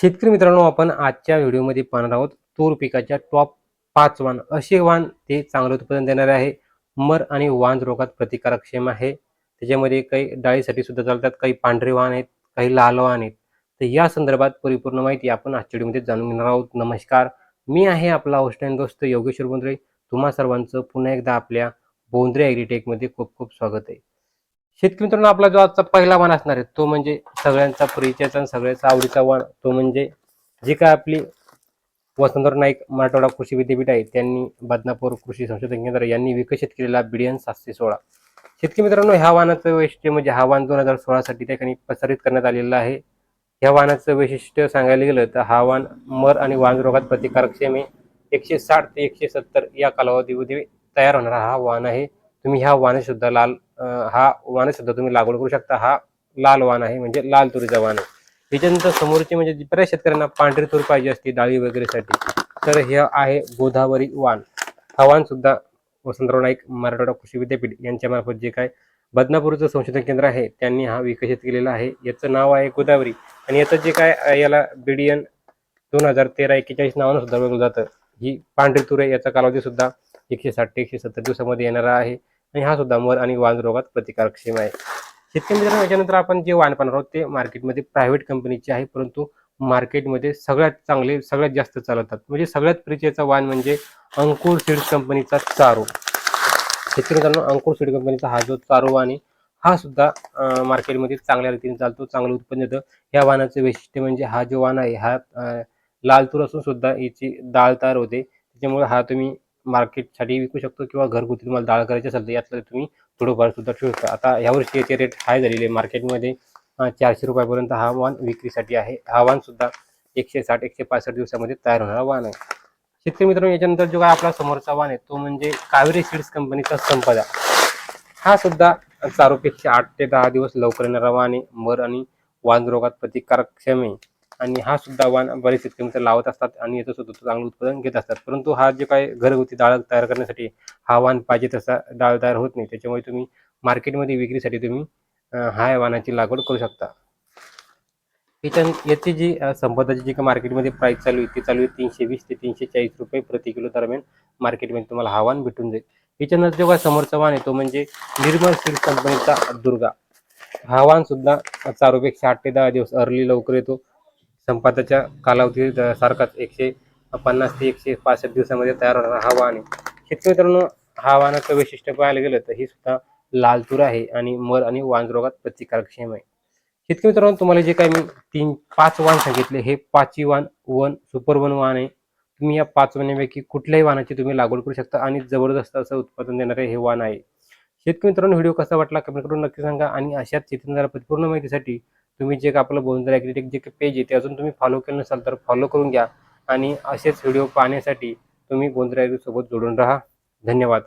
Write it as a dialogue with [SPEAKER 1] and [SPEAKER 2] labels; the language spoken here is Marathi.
[SPEAKER 1] शेतकरी मित्रांनो आपण आजच्या व्हिडिओमध्ये पाहणार आहोत तूर पिकाच्या टॉप पाच वाण. असे वाण ते चांगलं उत्पादन देणारे आहे. मर आणि वांज रोगात प्रतिकारक्षम आहे. त्याच्यामध्ये काही डाळीसाठी सुद्धा चालतात काही पांढरे वाण आहेत काही लाल वाण आहेत. तर या संदर्भात परिपूर्ण माहिती आपण आजच्या व्हिडिओमध्ये जाणून घेणार आहोत. नमस्कार. मी आहे आपला होस्ट दोस्त योगेश्वर बोंद्रे. तुम्हा सर्वांचं पुन्हा एकदा आपल्या बोंद्रे ॲग्रीटेकमध्ये खूप खूप स्वागत आहे. शेतकरी मित्रांनो आपला जो आजचा पहिला वाण असणार आहे तो म्हणजे सगळ्यांचा परिचयाचा आणि सगळ्यांचा आवडीचा वाण तो म्हणजे जी काय आपली वसंतराव नाईक मराठवाडा कृषी विद्यापीठ आहे त्यांनी बदनापूर कृषी संशोधन केंद्र यांनी विकसित केलेला बिडियन सातशे सोळा. शेतकरी मित्रांनो ह्या वाहनाचं वैशिष्ट्य म्हणजे हा वाहन दोन हजार सोळासाठी त्या ठिकाणी प्रसारित करण्यात आलेला आहे. ह्या वाहनाचं वैशिष्ट्य सांगायला गेलं तर हा वाहन मर आणि वाहन रोगात प्रतिकारक्षम एकशे साठ ते एकशे सत्तर या कालावधीमध्ये तयार होणारा हा वाहन आहे. तुम्ही ह्या वाहने सुद्धा लाल हा वाहने सुद्धा तुम्ही लागवड करू शकता. हा लाल वाण आहे म्हणजे लाल तुरीचा वाण आहे. त्याच्यानंतर समोरची म्हणजे बऱ्याच शेतकऱ्यांना पांढरी तूर पाहिजे असते डाळी वगैरेसाठी तर हे आहे गोदावरी वाण. हा वाण सुद्धा वसंतराव नाईक मराठवाडा कृषी विद्यापीठ यांच्या मार्फत जे काय बदनापूरचं संशोधन केंद्र आहे त्यांनी हा विकसित केलेला आहे. याचं नाव आहे गोदावरी. आणि याचं जे काय याला बीडीएन दोन हजार तेरा एक्केचाळीस नावानं सुद्धा ओळखलं जातं. ही पांढरी तूर आहे याचा कालावधी सुद्धा एकशे साठ ते एकशे सत्तर दिवसामध्ये येणारा आहे. आणि हा सुद्धा मर आणि वान रोगात प्रतिकारक्षम आहे. शेतकरी मित्रांनो याच्यानंतर आपण जे वाण पाहणार आहोत ते मार्केटमध्ये प्रायव्हेट कंपनीचे आहे परंतु मार्केटमध्ये सगळ्यात चांगले सगळ्यात जास्त चालवतात. म्हणजे सगळ्यात परिचयाचा वाण म्हणजे अंकुर सीड्स कंपनीचा चारो. शेतकरी मित्रांनो अंकुर सीड कंपनीचा हा जो चारो वाण आहे हा सुद्धा मार्केटमध्ये चांगल्या रीतीने चालतो चांगलं उत्पन्न देतं. या वाहनाचं वैशिष्ट्य म्हणजे हा जो वाण आहे हा लाल तूर असून सुद्धा याची डाळ तयार होते. त्याच्यामुळे हा तुम्ही मार्केटसाठी विकू शकतो किंवा घरगुती तुम्हाला डाळ करायची असेल तर यातलं तुम्ही थोडंफार सुद्धा ठेवू शकता. आता यावर्षी याचे रेट हाय झालेले आहे. मार्केटमध्ये चारशे रुपयापर्यंत हा वाहन विक्रीसाठी आहे. हा वाण सुद्धा एकशे साठ एकशे पासष्ट दिवसामध्ये तयार होणारा वाहन आहे. शेतकरी मित्रांनो याच्यानंतर जो काय आपला समोरचा वाहन आहे तो म्हणजे कावेरी सीड्स कंपनीचा संपदा. हा सुद्धा चारोपेक्षा आठ ते दहा दिवस लवकर येणारा वाहन आहे. मर आणि वान रोगात प्रतिकारक्षम आहे. आणि हा सुद्धा वाण बरेच शेतकरी मित्र लावत असतात आणि याचं सुद्धा चांगलं उत्पादन घेत असतात. परंतु हा जे काय घरगुती डाळ तयार करण्यासाठी हा वाण पाहिजे तसा डाळ तयार होत नाही. त्याच्यामुळे तुम्ही मार्केटमध्ये विक्रीसाठी तुम्ही हा वाणाची लागवड करू शकता. याच्या याची जी संपदाची जी काय मार्केटमध्ये प्राईस चालू आहे ती चालू आहे तीनशे वीस ते तीनशे चाळीस रुपये प्रति किलो दरम्यान मार्केटमध्ये तुम्हाला हा वाण भेटून जाईल. याच्यानंतर जो काय समोरचा वाण आहे तो म्हणजे निर्मल सीड्स कंपनीचा दुर्गा. हा वाण सुद्धा चारोपेक्षा आठ ते दहा दिवस अर्ली लवकर येतो. संपादाच्या कालावधी सारखाच एकशे पन्नास ते एकशे पासष्ट दिवसामध्ये तयार होणारा हा वाहन आहे. शेतकरी मित्रांनो हा वाहनाचं वैशिष्ट्य पाहायला गेलं तर ही सुद्धा लालतूर आहे आणि मर आणि वांजरोगात प्रतिकारक्षम आहे. शेतकरी मित्रांनो तुम्हाला जे काही मी तीन पाच वाण सांगितले हे पाचवी वाण वन सुपर वन वाहन आहे. तुम्ही या पाच वाहनापैकी कुठल्याही वाहनाची तुम्ही लागवड करू शकता आणि जबरदस्त असं उत्पादन देणारे हे वाहन आहे. शेतकरी मित्रांनो व्हिडिओ कसा वाटला कमेंट करून नक्की सांगा आणि अशाच शेतकऱ्याला परिपूर्ण माहितीसाठी तुम्ही जे काही आपलं बोलून ॲग्रीटेक जे काही पेज आहे ते अजून तुम्ही फॉलो केलं नसाल तर फॉलो करून घ्या. आणि असेच व्हिडिओ पाहण्यासाठी तुम्ही बोंदर सोबत जोडून राहा. धन्यवाद.